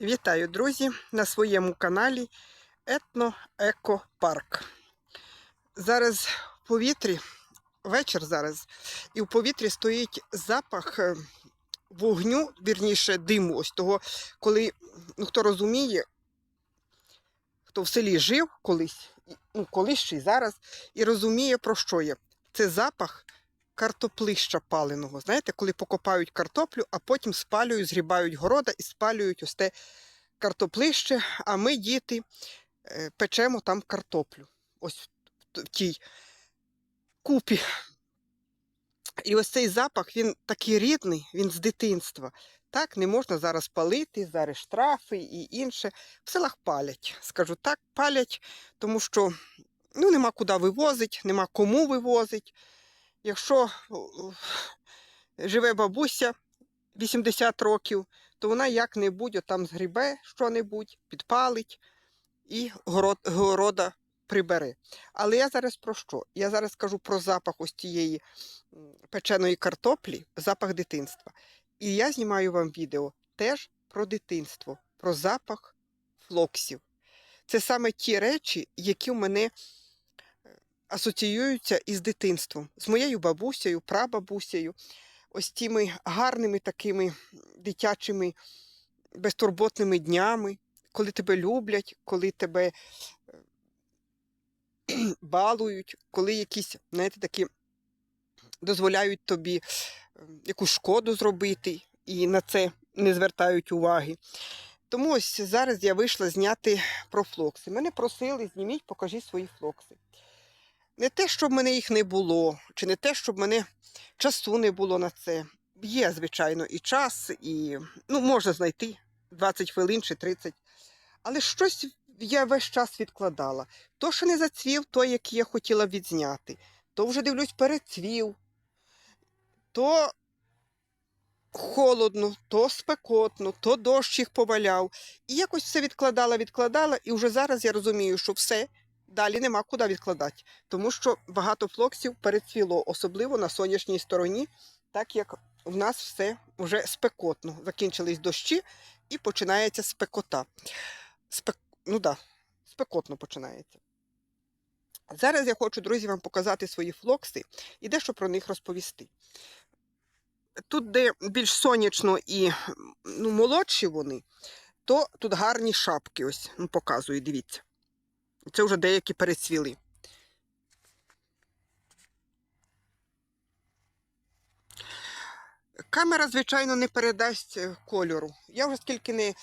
Вітаю, друзі, на своєму каналі Етно-Еко-Парк. Зараз в повітрі, вечір зараз, і в повітрі стоїть запах е, вогню, вірніше, диму. Ось того, коли, ну хто розуміє, хто в селі жив колись, ну, колись ще й зараз, і розуміє, про що є. Це запах картоплища паленого. Знаєте, коли покопають картоплю, а потім спалюють, згрібають города і спалюють ось те картоплище, а ми, діти, е, печемо там картоплю. Ось в тій купі. І ось цей запах, він такий рідний, він з дитинства. Так, не можна зараз палити, зараз штрафи і інше. В селах палять. Скажу так, палять, тому що ну, нема куди вивозити, нема кому вивозити. Якщо живе бабуся 80 років, то вона як-небудь там згрібе що-небудь, підпалить і город, города прибере. Але я зараз про що? Я зараз кажу про запах ось тієї печеної картоплі, запах дитинства. І я знімаю вам відео теж про дитинство, про запах флоксів. Це саме ті речі, які в мене е, асоціюються із дитинством, з моєю бабусею, прабабусею, ось тими гарними такими дитячими безтурботними днями, коли тебе люблять, коли тебе е, балують, коли якісь, знаєте, такі дозволяють тобі е, якусь шкоду зробити і на це не звертають уваги. Тому ось зараз я вийшла зняти про флокси. Мене просили, зніміть, покажіть свої флокси. Не те, щоб мене їх не було, чи не те, щоб мене часу не було на це. Є, звичайно, і час, і ну, можна знайти 20 хвилин чи 30. Але щось я весь час відкладала. То, що не зацвів, той, який я хотіла відзняти, то вже дивлюсь, перецвів, то холодно, то спекотно, то дощ їх поваляв. І якось все відкладала, відкладала, і вже зараз я розумію, що все, далі нема куди відкладати. Тому що багато флоксів перецвіло, особливо на сонячній стороні, так як в нас все вже спекотно. Закінчились дощі і починається спекота. Спек... Ну да, спекотно починається. Зараз я хочу, друзі, вам показати свої флокси і дещо про них розповісти. Тут, де більш сонячно і ну, молодші вони, то тут гарні шапки. Ось ну, показую, дивіться. Це вже деякі перецвіли. Камера, звичайно, не передасть е, кольору. Я вже скільки не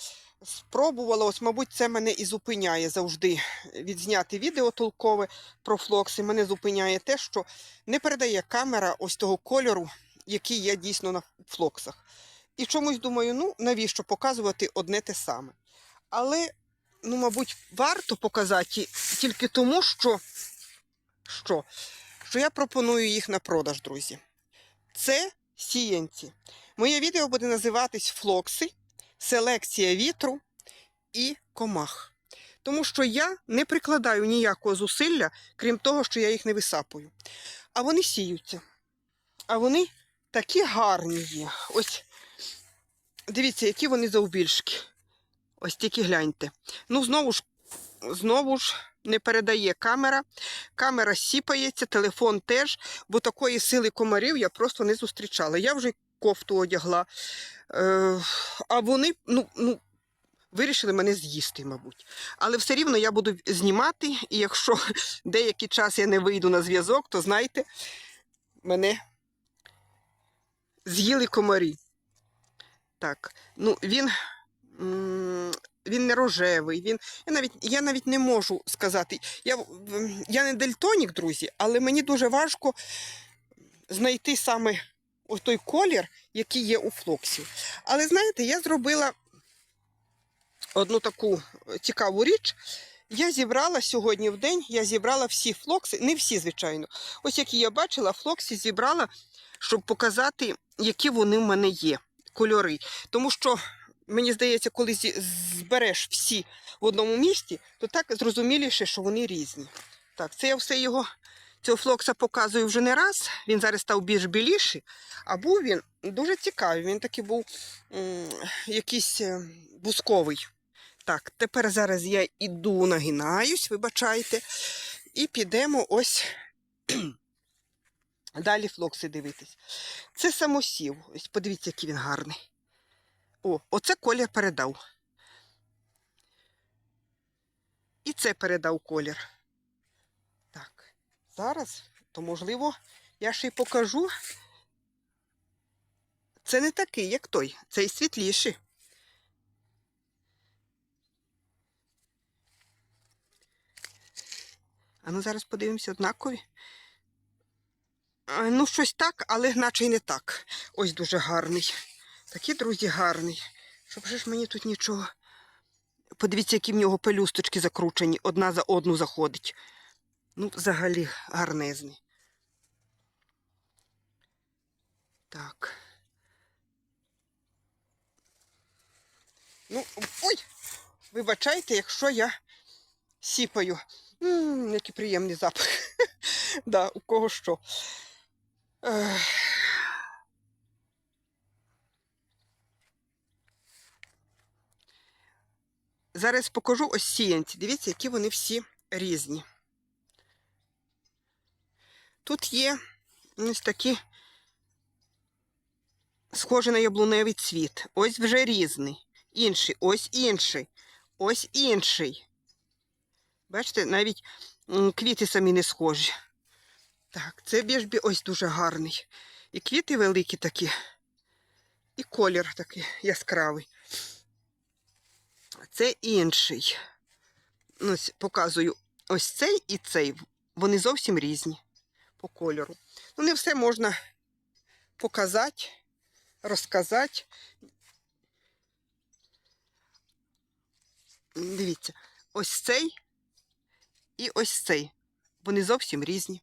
спробувала, ось, мабуть, це мене і зупиняє завжди відзняти відео толкове про флокси. Мене зупиняє те, що не передає камера ось того кольору, який є дійсно на флоксах. І чомусь думаю, ну навіщо показувати одне те саме. Але, ну, мабуть, варто показати тільки тому, що, що, що я пропоную їх на продаж, друзі. Це сіянці. Моє відео буде називатись Флокси, селекція вітру і комах. Тому що я не прикладаю ніякого зусилля, крім того, що я їх не висапую. А вони сіються. А вони такі гарні є. Ось дивіться, які вони завбільшки. Ось тільки гляньте. Ну, знову ж, знову ж не передає камера. Камера сіпається, телефон теж, бо такої сили комарів я просто не зустрічала. Я вже кофту одягла. Е, а вони, ну, ну, вирішили мене з'їсти, мабуть. Але все рівно я буду знімати, і якщо деякий час я не вийду на зв'язок, то знайте, мене з'їли комарі. Так, ну він, він не рожевий, він. Я навіть, я навіть не можу сказати. Я, я не дельтонік, друзі, але мені дуже важко знайти саме той колір, який є у флоксів. Але знаєте, я зробила одну таку цікаву річ. Я зібрала сьогодні в день, я зібрала всі флокси, не всі, звичайно. Ось які я бачила, флокси зібрала, щоб показати, які вони в мене є, кольори. Тому що, мені здається, коли збереш всі в одному місці, то так зрозуміліше, що вони різні. Так, це я все його, цього флокса показую вже не раз. Він зараз став більш біліший, а був він дуже цікавий. Він такий був м, якийсь е, бусковий. Так, тепер зараз я іду нагинаюсь, вибачайте, і підемо ось далі флокси дивитись. Це самосів. Ось подивіться, який він гарний. О, оце колір передав. І це передав колір. Так, зараз, то можливо, я ще й покажу. Це не такий, як той, цей світліший. А ну зараз подивимося однакові. Ну, щось так, але наче й не так. Ось дуже гарний. Такий, друзі, гарний. Щоб же ж мені тут нічого. Подивіться, які в нього пелюсточки закручені, одна за одну заходить. Ну, взагалі гарнезний. Так. Ну, ой! Вибачайте, якщо я сіпаю. М, який приємний запах. да, у кого що. Ех. Зараз покажу ось сіянці. Дивіться, які вони всі різні. Тут є ось такі схожі на яблуневий цвіт. Ось вже різний. Інший, ось інший, ось інший. Бачите, навіть квіти самі не схожі. Так, це біжбі ось дуже гарний. І квіти великі такі, і колір такий яскравий. Це інший. Ну, Ось показую ось цей і цей. Вони зовсім різні по кольору. Ну, не все можна показати, розказати. Дивіться, ось цей і ось цей. Вони зовсім різні.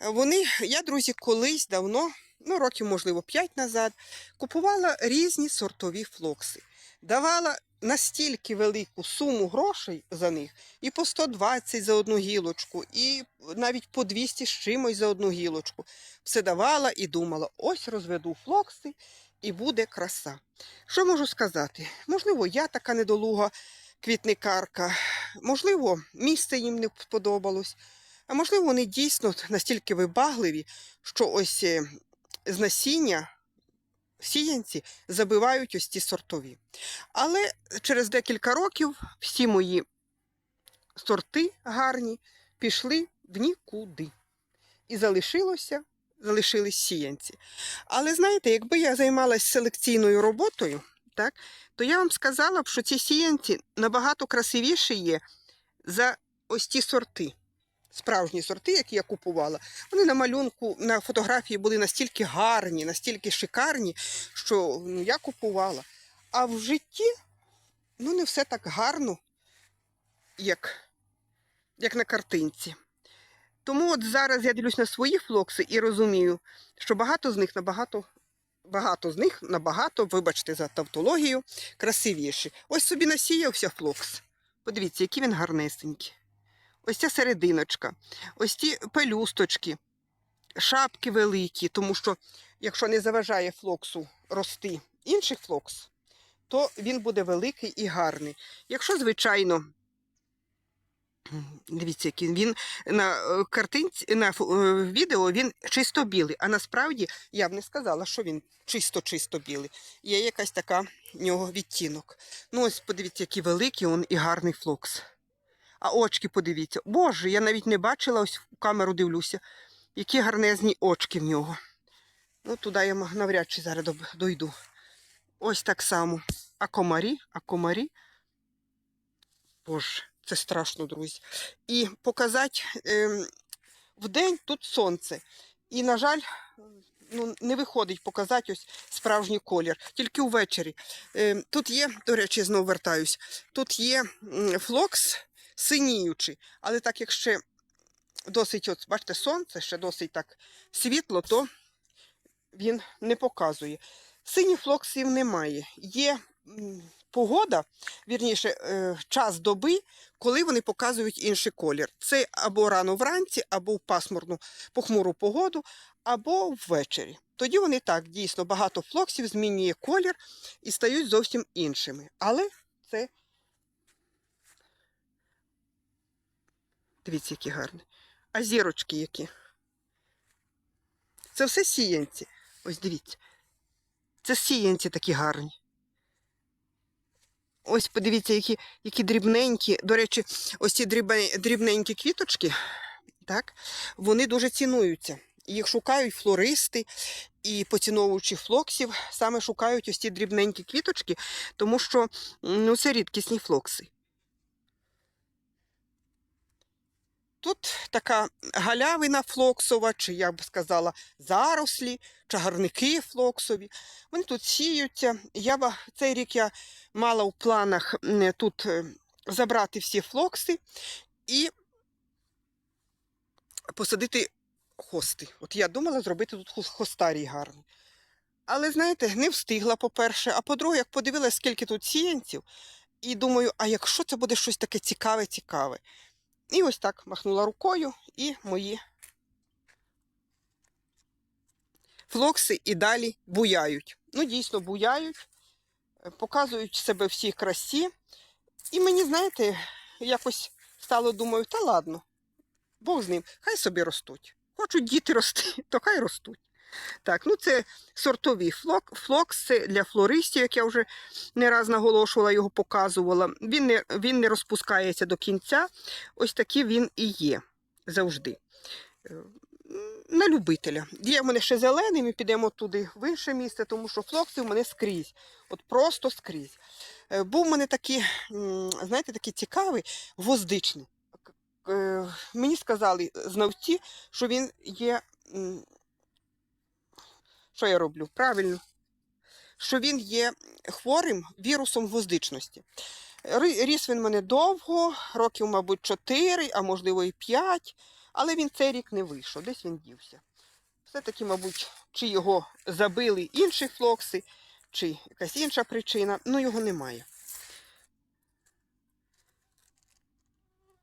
Вони, я, друзі, колись давно, ну, років, можливо, 5 назад, купувала різні сортові флокси. Давала настільки велику суму грошей за них, і по 120 за одну гілочку, і навіть по 200 з чимось за одну гілочку. Все давала і думала, ось розведу флокси і буде краса. Що можу сказати? Можливо, я така недолуга квітникарка, можливо, місце їм не сподобалось. А можливо, вони дійсно настільки вибагливі, що ось е, з насіння сіянці забивають ось ті сортові. Але через декілька років всі мої сорти гарні пішли в нікуди. І залишилося, залишились сіянці. Але знаєте, якби я займалася селекційною роботою, так, то я вам сказала б, що ці сіянці набагато красивіші є за ось ті сорти справжні сорти, які я купувала, вони на малюнку, на фотографії були настільки гарні, настільки шикарні, що ну, я купувала. А в житті ну, не все так гарно, як, як на картинці. Тому от зараз я дивлюсь на свої флокси і розумію, що багато з них набагато. Багато з них набагато, вибачте за тавтологію, красивіші. Ось собі насіявся флокс. Подивіться, який він гарнесенький ось ця серединочка, ось ті пелюсточки, шапки великі, тому що, якщо не заважає флоксу рости інший флокс, то він буде великий і гарний. Якщо, звичайно, дивіться, який він на е, картинці, на е, відео він чисто білий, а насправді я б не сказала, що він чисто-чисто білий. Є якась така в нього відтінок. Ну, ось подивіться, який великий он і гарний флокс. А очки подивіться. Боже, я навіть не бачила, ось в камеру дивлюся, які гарнезні очки в нього. Ну, туди я навряд чи зараз дойду. Ось так само. А комарі, а комарі. Боже, це страшно, друзі. І показати ем, вдень тут сонце. І, на жаль, ну, не виходить показати ось справжній колір. Тільки ввечері. Ем, тут є, до речі, знову вертаюсь. Тут є флокс синіючий, але так як ще досить, от, бачите, сонце ще досить так світло, то він не показує. Синіх флоксів немає. Є погода, вірніше, е, час доби, коли вони показують інший колір. Це або рано вранці, або в пасмурну похмуру погоду, або ввечері. тоді вони так дійсно багато флоксів змінює колір і стають зовсім іншими. Але це. Дивіться, які гарні. А зірочки які. Це все сіянці. Ось дивіться. Це сіянці такі гарні. Ось подивіться, які, які дрібненькі. До речі, ось ці дрібненькі квіточки, так, вони дуже цінуються. Їх шукають флористи і поціновувачі флоксів, саме шукають ось ці дрібненькі квіточки, тому що ну, це рідкісні флокси. Тут така галявина флоксова, чи я б сказала, зарослі, чагарники флоксові. Вони тут сіються. Я цей рік я мала в планах тут е, забрати всі флокси і посадити хости. От я думала зробити тут хос- хостарій гарний. Але, знаєте, не встигла, по-перше, а по-друге, як подивилася, скільки тут сіянців, і думаю, а якщо це буде щось таке цікаве-цікаве. І ось так махнула рукою, і мої флокси і далі буяють. Ну, дійсно, буяють, е, показують себе всій красі. І мені, знаєте, якось стало думаю, та ладно, Бог з ним, хай собі ростуть. Хочуть діти рости, то хай ростуть. Так, ну це сортові флок, флокс, для флористів, як я вже не раз наголошувала, його показувала. Він не, він не розпускається до кінця. Ось такий він і є завжди. Е, На любителя. Є в мене ще зелений, ми підемо туди в інше місце, тому що флокси в мене скрізь. От просто скрізь. Е, Був в мене такий, знаєте, такий цікавий, гвоздичний. Е, Мені сказали знавці, що він є. Що я роблю? Правильно. Що він є хворим вірусом гвоздичності. Ріс він мене довго, років, мабуть, 4, а можливо і 5, але він цей рік не вийшов, десь він дівся. Все-таки, мабуть, чи його забили інші флокси, чи якась інша причина, ну його немає.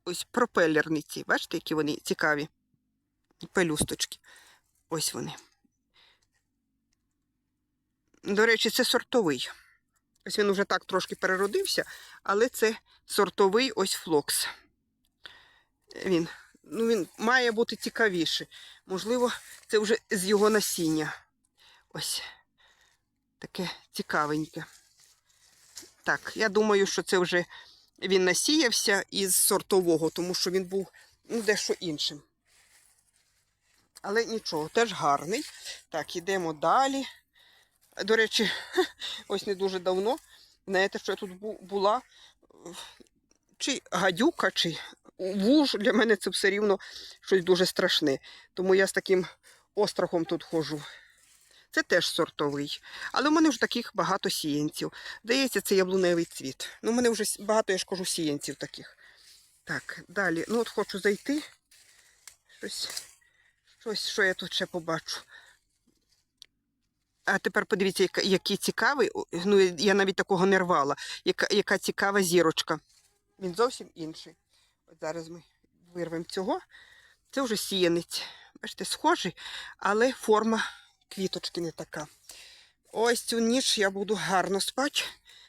Ось пропелерниці, бачите, які вони цікаві. Пелюсточки. Ось вони. До речі, це сортовий. Ось він уже так трошки переродився, але це сортовий ось флокс. Він, ну, він має бути цікавіший. Можливо, це вже з його насіння. Ось таке цікавеньке. Так, я думаю, що це вже він насіявся із сортового, тому що він був ну, дещо іншим. Але нічого, теж гарний. Так, ідемо далі. До речі, ось не дуже давно. Знаєте, що я тут була? Чи гадюка, чи вуж. Для мене це все рівно щось дуже страшне. Тому я з таким острахом тут ходжу. Це теж сортовий. Але в мене вже таких багато сіянців. Здається, це яблуневий цвіт. Ну, в мене вже багато, я ж кажу, сіянців таких. Так, далі. Ну, от хочу зайти. Щось, щось, що я тут ще побачу. А тепер подивіться, який цікавий. Ну, я навіть такого не рвала. Яка, яка цікава зірочка. Він зовсім інший. От зараз ми вирвемо цього. Це вже сіянець. Бачите, схожий, але форма квіточки не така. Ось цю ніч я буду гарно спати,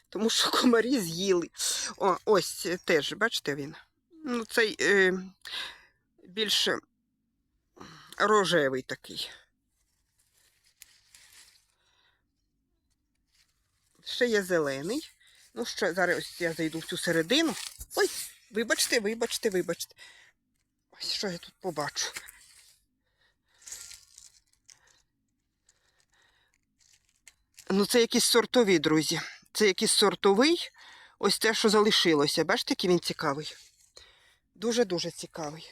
тому що комарі з'їли. О, ось теж, бачите він. Ну, цей е, більш рожевий такий. Ще є зелений. Ну, що, зараз ось я зайду в цю середину. Ой, вибачте, вибачте, вибачте. Ось що я тут побачу. Ну, це якісь сортові, друзі. Це якийсь сортовий. Ось те, що залишилося. Бачите, який він цікавий. Дуже-дуже цікавий.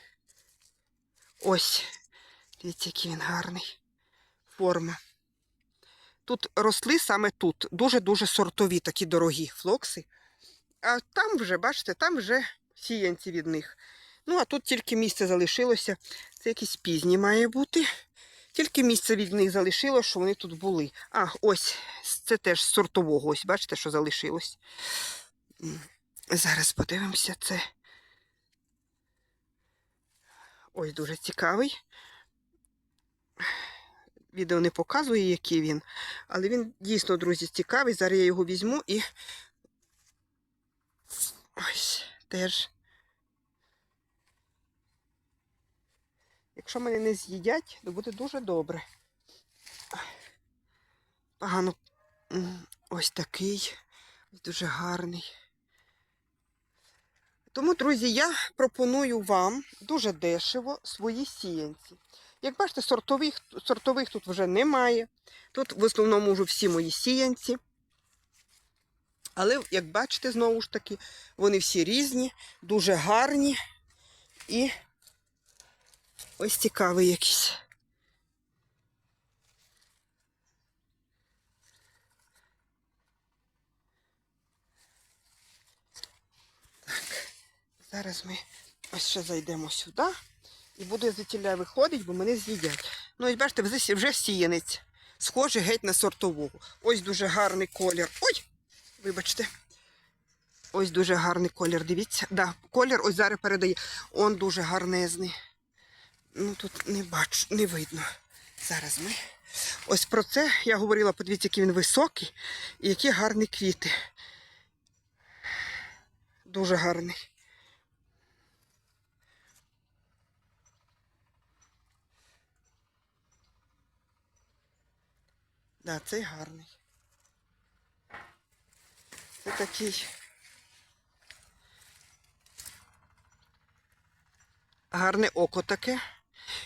Ось. Дивіться, який він гарний. Форма. Тут росли саме тут. Дуже-дуже сортові такі дорогі флокси. А там вже, бачите, там вже сіянці від них. Ну, а тут тільки місце залишилося. Це якісь пізні має бути. Тільки місце від них залишилось, що вони тут були. А, ось, це теж з сортового. Ось, бачите, що залишилось. Зараз подивимося це. Ось дуже цікавий. Відео не показує, який він. Але він дійсно, друзі, цікавий. Зараз я його візьму і. Ось, теж. Якщо мене не з'їдять, то буде дуже добре. Погано. Ось такий. Дуже гарний. Тому, друзі, я пропоную вам дуже дешево свої сіянці. Як бачите, сортових, сортових тут вже немає. Тут в основному вже всі мої сіянці. Але, як бачите, знову ж таки, вони всі різні, дуже гарні і ось цікавий якийсь. Так, зараз ми ось ще зайдемо сюди. І буду звідтіля виходити, бо мене з'їдять. Ну, ось бачите, вже, сіянець. Схожий геть на сортового. Ось дуже гарний колір. Ой! Вибачте. Ось дуже гарний колір. Дивіться. Да, колір ось зараз передає. Он дуже гарнезний. Ну тут не бачу, не видно. Зараз ми. Ось про це я говорила, подивіться, який він високий і які гарні квіти. Дуже гарний. Да, цей гарний. Це такий. Гарне око таке.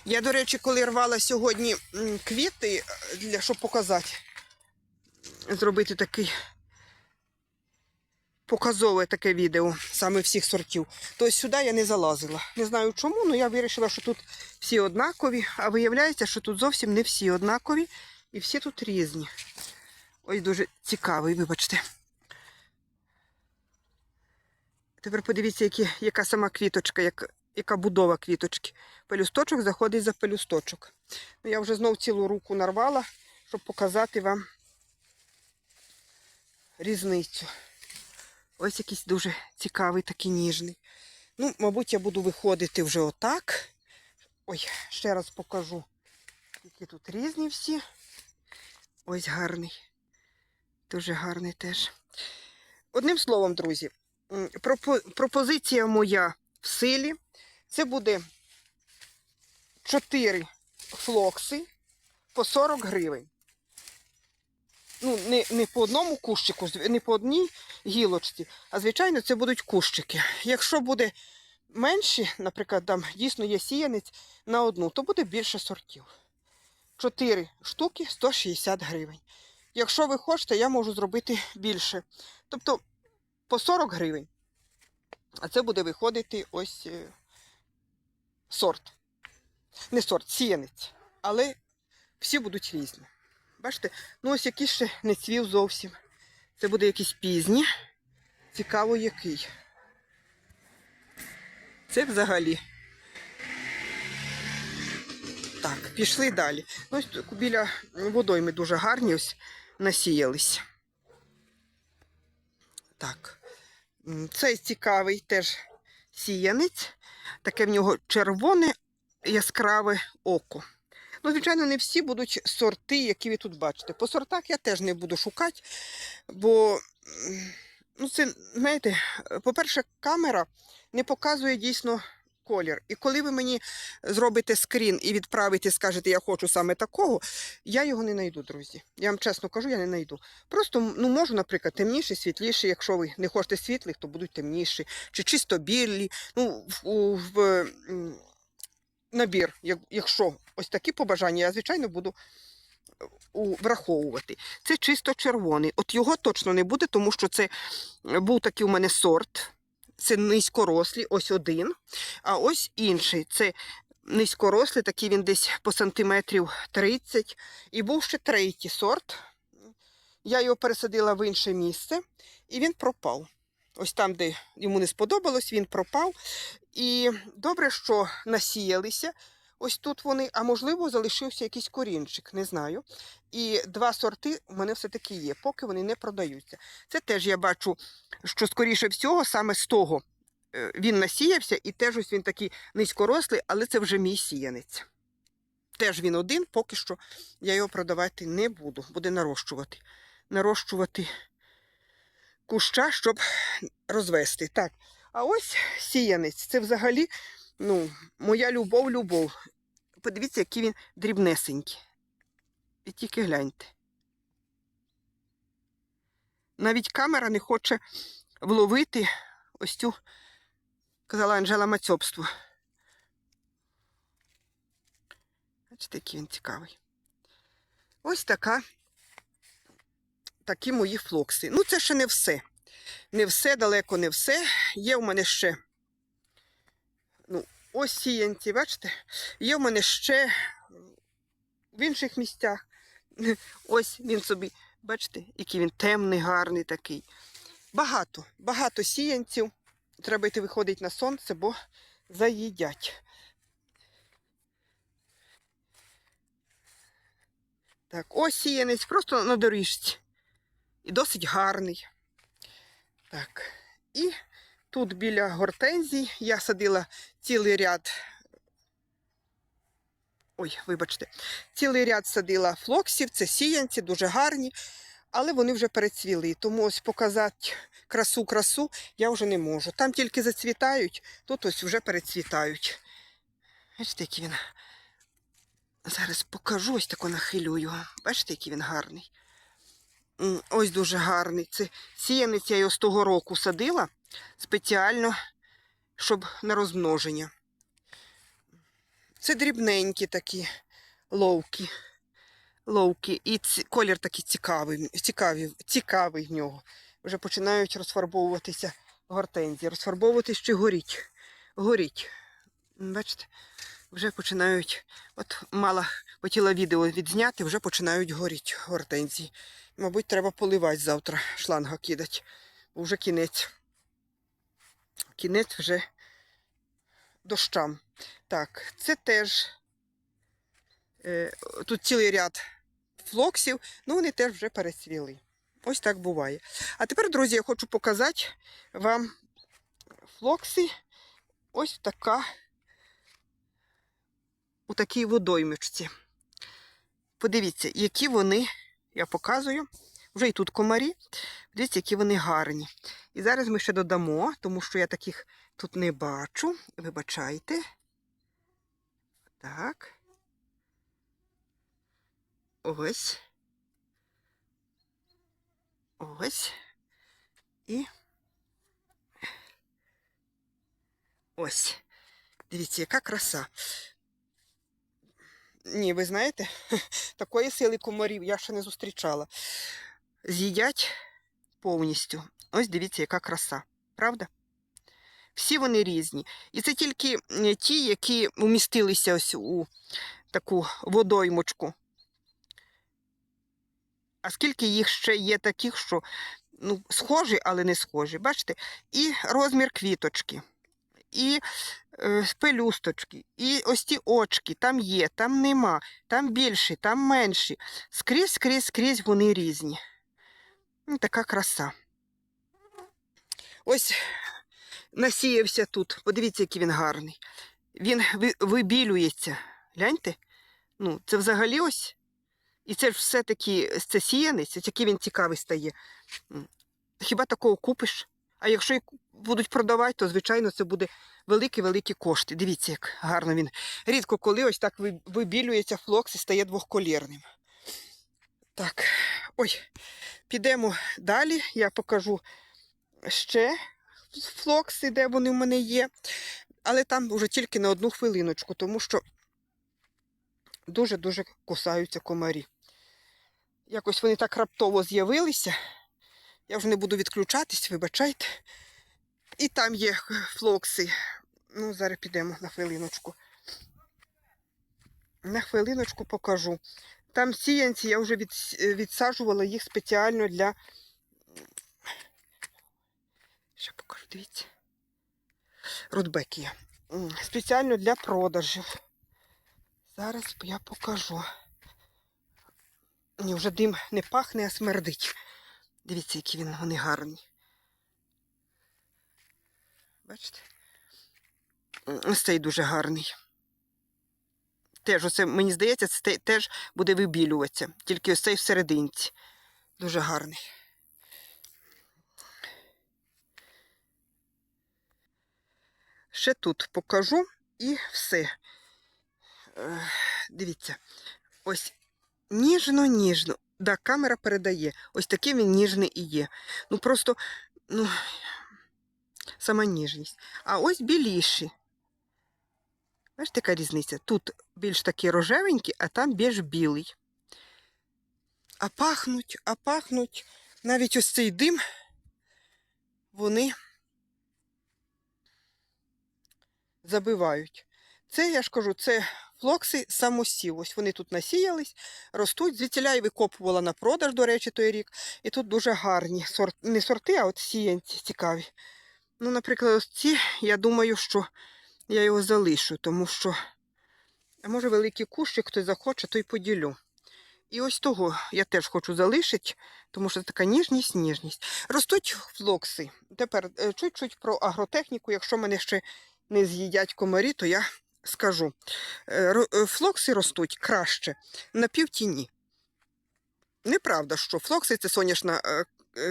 Я, до речі, коли рвала сьогодні квіти, е, для, щоб показати, зробити такий показове таке відео саме всіх сортів, то сюди я не залазила. Не знаю чому, але я вирішила, що тут всі однакові, а виявляється, що тут зовсім не всі однакові і всі тут різні. Ось дуже цікавий, вибачте. Тепер подивіться, які, яка сама квіточка, як, яка будова квіточки. Пелюсточок заходить за пелюсточок. Ну, я вже знов цілу руку нарвала, щоб показати вам різницю. Ось якийсь дуже цікавий, такий ніжний. Ну, мабуть, я буду виходити вже отак. Ой, ще раз покажу, які тут різні всі. Ось гарний. Дуже гарний теж. Одним словом, друзі, пропо- пропозиція моя в силі. Це буде 4 флокси по 40 гривень. Ну, не, не по одному кущику, не по одній гілочці, а звичайно, це будуть кущики. Якщо буде менші, наприклад, там дійсно є сіянець на одну, то буде більше сортів. 4 штуки 160 гривень. Якщо ви хочете, я можу зробити більше. Тобто по 40 гривень. А це буде виходити ось е, сорт. Не сорт, сіянець. Але всі будуть різні. Бачите, ну ось який ще не цвів зовсім. Це буде якийсь пізній. Цікаво, який. Це взагалі. Так, пішли далі. Ну, ось біля водойми дуже гарні ось насіялись. Так. Цей цікавий теж сіянець. Таке в нього червоне яскраве око. Ну, звичайно, не всі будуть сорти, які ви тут бачите. По сортах я теж не буду шукати, бо, ну, це, знаєте, по-перше, камера не показує дійсно колір. І коли ви мені зробите скрін і відправите, скажете, я хочу саме такого, я його не знайду, друзі. Я вам чесно кажу, я не знайду. Просто ну, можу, наприклад, темніший, світліший. Якщо ви не хочете світлих, то будуть темніші, чи чисто білі. Ну, в, в, набір, як- якщо ось такі побажання, я, звичайно, буду е, враховувати. Це чисто червоний. От його точно не буде, тому що це е, був такий у мене сорт. Це низькорослі, ось один. А ось інший. Це низькорослий, такий він десь по сантиметрів 30. І був ще третій сорт. Я його пересадила в інше місце, і він пропав. Ось там, де йому не сподобалось, він пропав. І добре, що насіялися. Ось тут вони, а можливо, залишився якийсь корінчик, не знаю. І два сорти у мене все-таки є, поки вони не продаються. Це теж я бачу, що скоріше всього, саме з того е, він насіявся, і теж ось він такий низькорослий, але це вже мій сіянець. теж він один, поки що я його продавати не буду. Буде нарощувати. Нарощувати куща, щоб розвести. Так, а ось сіянець. Це взагалі ну, моя любов-любов. Подивіться, який він дрібнесенький. І тільки гляньте. Навіть камера не хоче вловити ось цю, казала Анжела Мацьобство. Бачите, який він цікавий. Ось така, такі мої флокси. Ну, це ще не все. Не все, далеко не все. Є в мене ще, ну, ось сіянці, бачите? Є в мене ще в інших місцях. Ось він собі, бачите, який він темний, гарний такий. Багато, багато сіянців. Треба йти виходить на сонце, бо заїдять. Так, ось сіянець, просто на доріжці. І досить гарний. Так, і тут біля гортензій я садила цілий ряд. Ой, вибачте, цілий ряд садила флоксів, це сіянці, дуже гарні, але вони вже перецвіли. Тому ось показати красу-красу я вже не можу. Там тільки зацвітають, тут ось вже перецвітають. Бачите, який він. Зараз покажу, ось тако нахилю його. Бачите, який він гарний. Ось дуже гарний. Це сіянець я його з того року садила спеціально, щоб на розмноження. Це дрібненькі такі ловки. Ловки. І ці, колір такий цікавий, цікавий, цікавий в нього. Вже починають розфарбовуватися гортензії. Розфарбовуватись чи горіть. Горіть. Бачите? Вже починають, от мала хотіла відео відзняти, вже починають горіти гортензії. Мабуть, треба поливати завтра, шланга кидати. Бо вже кінець. Кінець вже дощам. Так, це теж е, тут цілий ряд флоксів, ну вони теж вже перецвіли. Ось так буває. А тепер, друзі, я хочу показати вам флокси. Ось така у такій водоймичці. Подивіться, які вони, я показую, вже і тут комарі. Дивіться, які вони гарні. І зараз ми ще додамо, тому що я таких тут не бачу. Вибачайте. Так. Ось. Ось. І ось. Дивіться, яка краса. Ні, ви знаєте, такої сили комарів я ще не зустрічала. З'їдять повністю. Ось дивіться, яка краса. Правда? Всі вони різні. І це тільки ті, які умістилися ось у таку водоймочку. А скільки їх ще є таких, що ну, схожі, але не схожі. Бачите? І розмір квіточки, і е, пелюсточки, і ось ті очки, там є, там нема, там більші, там менші. Скрізь, скрізь, скрізь вони різні. Ну, така краса. Ось насіявся тут. Подивіться, який він гарний. Він вибілюється. Гляньте. Ну, це взагалі ось. І це ж все-таки це сіянець, ось який він цікавий стає. Хіба такого купиш? А якщо будуть продавати, то, звичайно, це буде великі-великі кошти. Дивіться, як гарно він. Рідко коли ось так вибілюється флокс і стає двохколірним. Так, ой, підемо далі. Я покажу ще флокси, де вони в мене є. Але там вже тільки на одну хвилиночку, тому що дуже-дуже кусаються комарі. Якось вони так раптово з'явилися. Я вже не буду відключатись, вибачайте. І там є флокси. Ну, зараз підемо на хвилиночку. На хвилиночку покажу. Там сіянці я вже від, відсаджувала їх спеціально для. Ще покажу, дивіться. Рудбекія. Спеціально для продажів. Зараз я покажу. Ні, вже дим не пахне, а смердить. Дивіться, які він, вони гарні. Бачите? Ось цей дуже гарний. Теж, оце, мені здається, це теж буде вибілюватися. Тільки ось цей всерединці. Дуже гарний. Ще тут покажу і все. Е, Дивіться, ось ніжно-ніжно. Да, камера передає. Ось такий він ніжний і є. Ну просто, ну, сама ніжність. А ось біліші. Бачите, яка різниця? Тут більш такий рожевенький, а там більш білий. А пахнуть, а пахнуть. Навіть ось цей дим, вони забивають. Це, я ж кажу, це флокси самосів. Ось вони тут насіялись, ростуть. Звідсіля я викопувала на продаж, до речі, той рік. І тут дуже гарні сорт, не сорти, а от сіянці цікаві. Ну, наприклад, ось ці, я думаю, що я його залишу, тому що, може, великий кущик, хтось захоче, то й поділю. І ось того я теж хочу залишити, тому що це така ніжність, ніжність. Ростуть флокси. Тепер е, чуть-чуть про агротехніку. Якщо мене ще не з'їдять комарі, то я скажу. Е, е, Флокси ростуть краще на півтіні. Неправда, що флокси це сонячна е,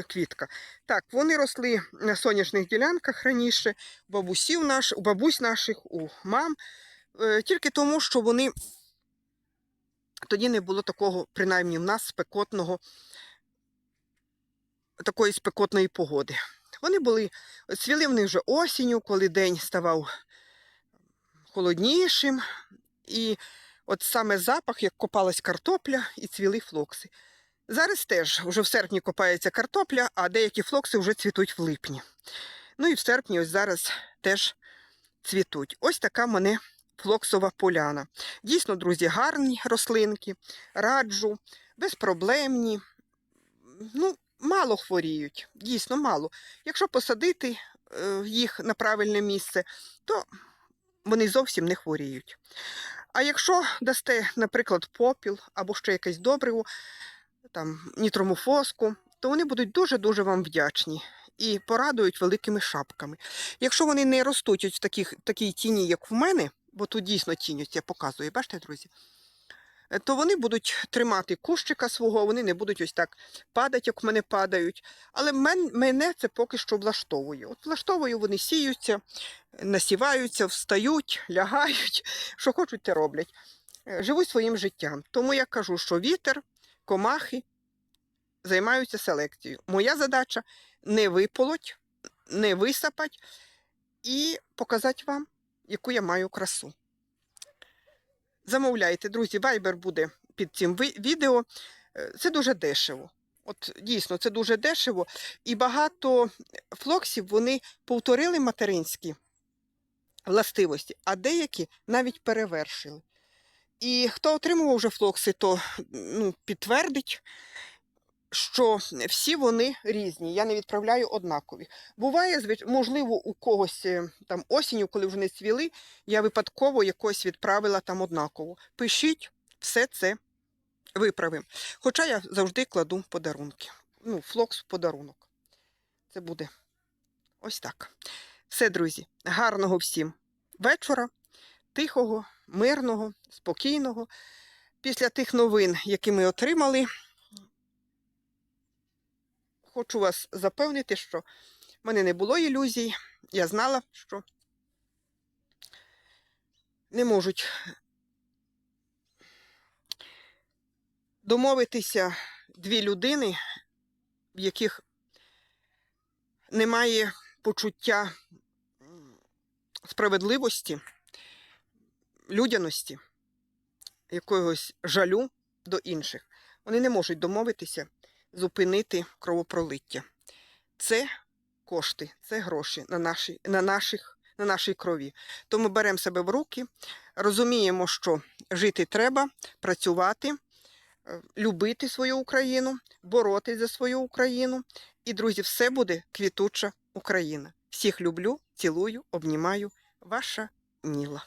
квітка. Так, вони росли на сонячних ділянках раніше, у бабусів наш, у бабусь наших, у мам. Е, Тільки тому, що вони тоді не було такого, принаймні в нас, спекотного, такої спекотної погоди. Вони були, цвіли вони вже осінню, коли день ставав холоднішим. І от саме запах, як копалась картопля і цвіли флокси. Зараз теж вже в серпні копається картопля, а деякі флокси вже цвітуть в липні. Ну і в серпні ось зараз теж цвітуть. Ось така в мене флоксова поляна. Дійсно, друзі, гарні рослинки, раджу, безпроблемні. Ну, мало хворіють, дійсно мало. Якщо посадити е, їх на правильне місце, то вони зовсім не хворіють. А якщо дасте, наприклад, попіл або ще якесь добриво, там, нітромофоску, то вони будуть дуже-дуже вам вдячні і порадують великими шапками. Якщо вони не ростуть в таких, такій тіні, як в мене, бо тут дійсно тінь, ось я показую, бачите, друзі, е, то вони будуть тримати кущика свого, вони не будуть ось так падати, як в мене падають. Але мен, мене це поки що влаштовує. От влаштовую, вони сіються, насіваються, встають, лягають, що хочуть, те роблять. Е, Живуть своїм життям. Тому я кажу, що вітер, комахи займаються селекцією. Моя задача не виполоть, не висапать і показати вам, яку я маю красу. Замовляйте, друзі, вайбер буде під цим відео. Е, Це дуже дешево. От дійсно, це дуже дешево. І багато флоксів вони повторили материнські властивості, а деякі навіть перевершили. І хто отримував вже флокси, то ну, підтвердить, що всі вони різні. Я не відправляю однакові. Буває, можливо, у когось е, там осінню, коли вже не цвіли, я випадково якось відправила там однаково. Пишіть, все це виправимо. Хоча я завжди кладу подарунки. Ну, флокс в подарунок. Це буде ось так. Все, друзі, гарного всім вечора, тихого, мирного, спокійного. Після тих новин, які ми отримали, хочу вас запевнити, що в мене не було ілюзій. Я знала, що не можуть домовитися дві людини, в яких немає почуття справедливості, людяності, якогось жалю до інших. Вони не можуть домовитися зупинити кровопролиття. Це кошти, це гроші на, наші, на, наших, на нашій крові. Тому беремо себе в руки, розуміємо, що жити треба, працювати, е, любити свою Україну, боротись за свою Україну. І, друзі, все буде квітуча Україна. Всіх люблю, цілую, обнімаю. Ваша Ніла.